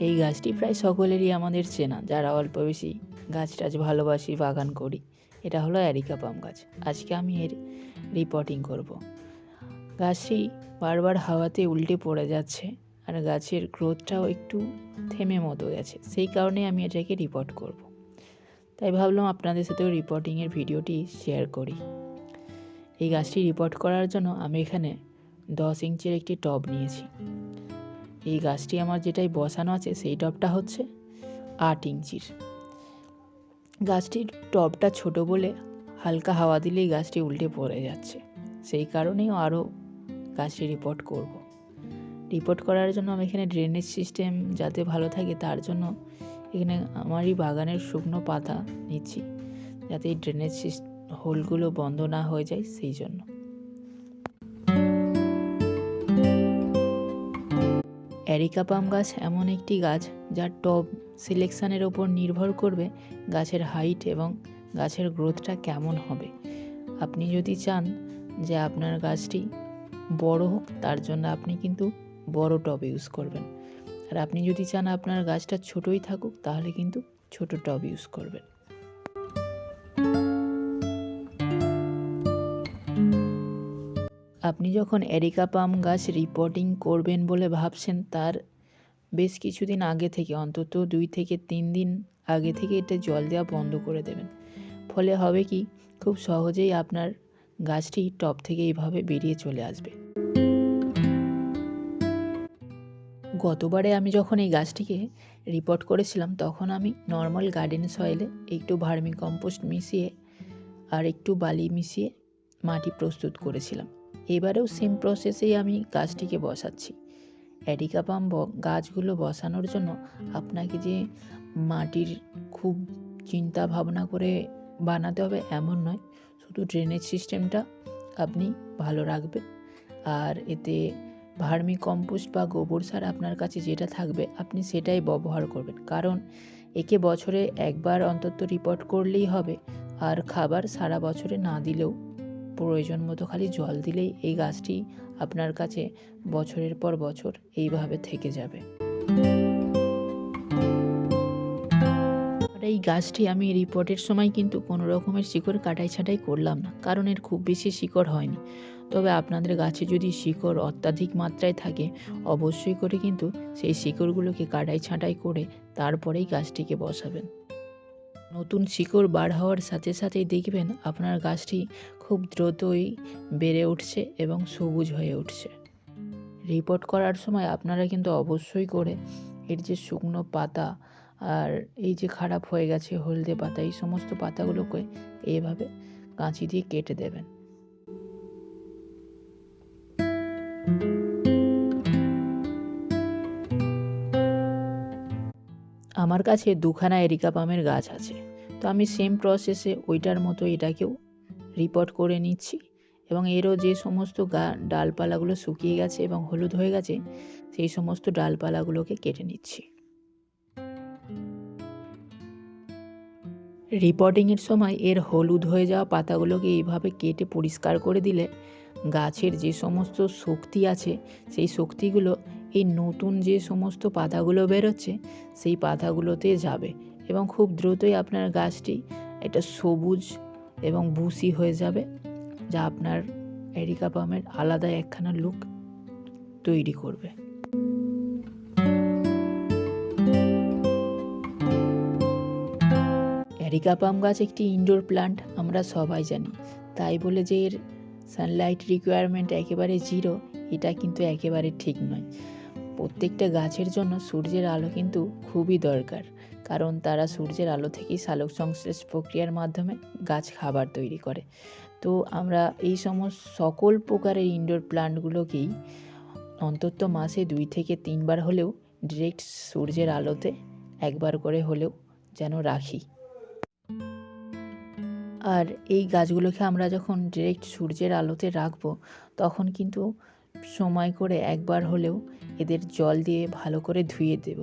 এই গাছটি প্রায় সকলেরই আমাদের চেনা, যারা অল্প বেশি গাছ টাছ ভালোবাসি, বাগান করি। এটা হলো অ্যারিকা পাম গাছ। আজকে আমি এর রিপোর্টিং করব। গাছটি বারবার হাওয়াতে উল্টে পড়ে যাচ্ছে আর গাছের গ্রোথটাও একটু থেমে মতো গেছে। সেই কারণে আমি এটাকে রিপোর্ট করব। তাই ভাবলাম আপনাদের সাথেও রিপোর্টিংয়ের ভিডিওটি শেয়ার করি। এই গাছটি রিপোর্ট করার জন্য আমি এখানে দশ ইঞ্চের একটি টব নিয়েছি। এই গাছটি আমার যেটাই বসানো আছে সেই টবটা হচ্ছে আট ইঞ্চির। গাছটির টবটা ছোট বলে হালকা হাওয়া দিলেই গাছটি উল্টে পড়ে যাচ্ছে। সেই কারণেই আরও গাছটি রিপোর্ট করব। রিপোর্ট করার জন্য আমি এখানে ড্রেনেজ সিস্টেম যাতে ভালো থাকে তার জন্য এখানে আমারই বাগানের শুকনো পাতা নিচ্ছি। যাতে এই ড্রেনেজ সিস্টেম হোলগুলো বন্ধ না হয়ে যায় সেই জন্য। অ্যারিকা পাম গাছ এমন একটি গাছ যার টব সিলেকশানের ওপর নির্ভর করবে গাছের হাইট এবং গাছের গ্রোথটা কেমন হবে। আপনি যদি চান যে আপনার গাছটি বড় হোক, তার জন্য আপনি কিন্তু বড় টব ইউজ করবেন। আর আপনি যদি চান আপনার গাছটা ছোটোই থাকুক, তাহলে কিন্তু ছোট টব ইউজ করবেন। আপনি যখন এরিকা পাম গাছ রিপোর্টিং করবেন বলে ভাবছেন, তার বেশ কিছুদিন আগে থেকে, অন্তত দুই থেকে তিন দিন আগে থেকে এটা জল দেওয়া বন্ধ করে দেবেন। ফলে হবে কি, খুব সহজেই আপনার গাছটি টপ থেকে এইভাবে বেরিয়ে চলে আসবে। গতবারে আমি যখন এই গাছটিকে রিপোর্ট করেছিলাম, তখন আমি নর্মাল গার্ডেন সয়েলে একটু ভার্মি কম্পোস্ট মিশিয়ে আর একটু বালি মিশিয়ে মাটি প্রস্তুত করেছিলাম। এবারেও সেম প্রসেসেই আমি গাছটিকে বসাচ্ছি। অ্যাডিকা পাম গাছগুলো বসানোর জন্য আপনাকে যে মাটির খুব চিন্তা ভাবনা করে বানাতে হবে এমন নয়, শুধু ড্রেনেজ সিস্টেমটা আপনি ভালো রাখবেন। আর এতে ভার্মি কম্পোস্ট বা গোবর সার আপনার কাছে যেটা থাকবে, আপনি সেটাই ব্যবহার করবেন। কারণ একে বছরে একবার অন্তত রিপোর্ট করলেই হবে, আর খাবার সারা বছরে না দিলেও প্রয়োজন মতো খালি জল দিলেই এই গাছটি আপনার কাছে বছরের পর বছর এইভাবে থেকে যাবে। এই গাছটি আমি রিপোর্টের সময় কিন্তু কোনো রকমের শিকড় কাটাই ছাটাই করলাম না, কারণ এর খুব বেশি শিকড় হয়নি। তবে আপনাদের গাছে যদি শিকড় অত্যাধিক মাত্রায় থাকে, অবশ্যই করে কিন্তু সেই শিকড়গুলোকে কাটাই ছাঁটাই করে তারপরেই গাছটিকে বসাবেন। নতুন শিকড় বার হওয়ার সাথে সাথেই দেখবেন আপনার গাছটি খুব দ্রুতই বেড়ে উঠছে এবং সবুজ হয়ে উঠছে। রিপোর্ট করার সময় আপনারা কিন্তু অবশ্যই করে এর যে শুকনো পাতা আর এই যে খারাপ হয়ে গেছে হলদে পাতা, এই সমস্ত পাতাগুলোকে এইভাবে কাঁচি দিয়ে কেটে দেবেন। আমার কাছে দুখানা এরিকা পামের গাছ আছে। তো আমি সেম প্রসেসে ওইটার মতো এটাকেও রিপোর্ট করে নিচ্ছি এবং এরও যে সমস্ত গা, ডালপালাগুলো শুকিয়ে গেছে এবং হলুদ হয়ে গেছে, সেই সমস্ত ডালপালাগুলোকে কেটে নিচ্ছি। রিপোর্টিংয়ের সময় এর হলুদ হয়ে যাওয়া পাতাগুলোকে এইভাবে কেটে পরিষ্কার করে দিলে গাছের যে সমস্ত শক্তি আছে, সেই শক্তিগুলো, এই নতুন যে সমস্ত পাতাগুলো বেরোচ্ছে, সেই পাতাগুলোতে যাবে এবং খুব দ্রুতই আপনার গাছটি এটা সবুজ এবং বুসি হয়ে যাবে, যা আপনার এরিকা পামের আলাদা একখানা লুক তৈরি করবে। এরিকা পাম গাছ একটি ইনডোর প্লান্ট আমরা সবাই জানি। তাই বলে যে এর সানলাইট রিকোয়ারমেন্ট একেবারে জিরো এটা কিন্তু একেবারে ঠিক নয়। প্রত্যেকটা গাছের জন্য সূর্যের আলো কিন্তু খুবই দরকার, কারণ তারা সূর্যের আলো থেকেই সালোক সংশ্লেষ প্রক্রিয়ার মাধ্যমে গাছ খাবার তৈরি করে। তো আমরা এই সমস্ত সকল প্রকারের ইনডোর প্লান্টগুলোকেই অন্তত মাসে দুই থেকে তিনবার হলেও ডিরেক্ট সূর্যের আলোতে একবার করে হলেও যেন রাখি। আর এই গাছগুলোকে আমরা যখন ডিরেক্ট সূর্যের আলোতে রাখব, তখন কিন্তু সময় করে একবার হলেও এদের জল দিয়ে ভালো করে ধুয়ে দেব।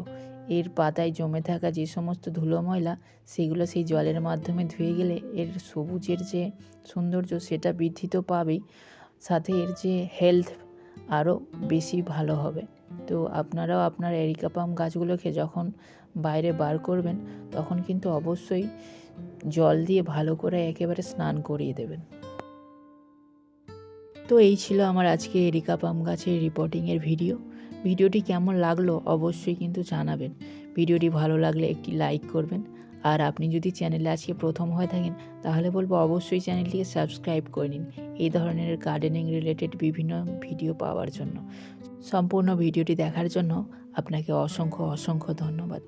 এর পাতায় জমে থাকা যে সমস্ত ধুলো ময়লা, সেগুলো সেই জলের মাধ্যমে ধুয়ে গেলে এর সবুজের যে সৌন্দর্য, সেটা বৃদ্ধি তো পাবেই। সাথে এর যে হেলথ আরও বেশি ভালো হবে। তো আপনারাও আপনার এরিকা পাম গাছগুলোকে যখন বাইরে বার করবেন, তখন কিন্তু অবশ্যই জল দিয়ে ভালো করে একেবারে স্নান করিয়ে দেবেন। তো এই ছিল আমার আজকে এরিকা পাম গাছের রিপোর্টিংয়ের ভিডিও ভিডিওটি কেমন লাগল অবশ্যই কিন্তু জানাবেন। ভিডিওটি ভালো লাগলে একটি লাইক করবেন। আর আপনি যদি চ্যানেলে আজকে প্রথম হয়ে থাকেন, তাহলে বলব অবশ্যই চ্যানেলটিকে সাবস্ক্রাইব করে নিন। এই ধরনের গার্ডেনিং রিলেটেড বিভিন্ন ভিডিও পাওয়ার জন্য। সম্পূর্ণ ভিডিওটি দেখার জন্য আপনাকে অসংখ্য অসংখ্য ধন্যবাদ।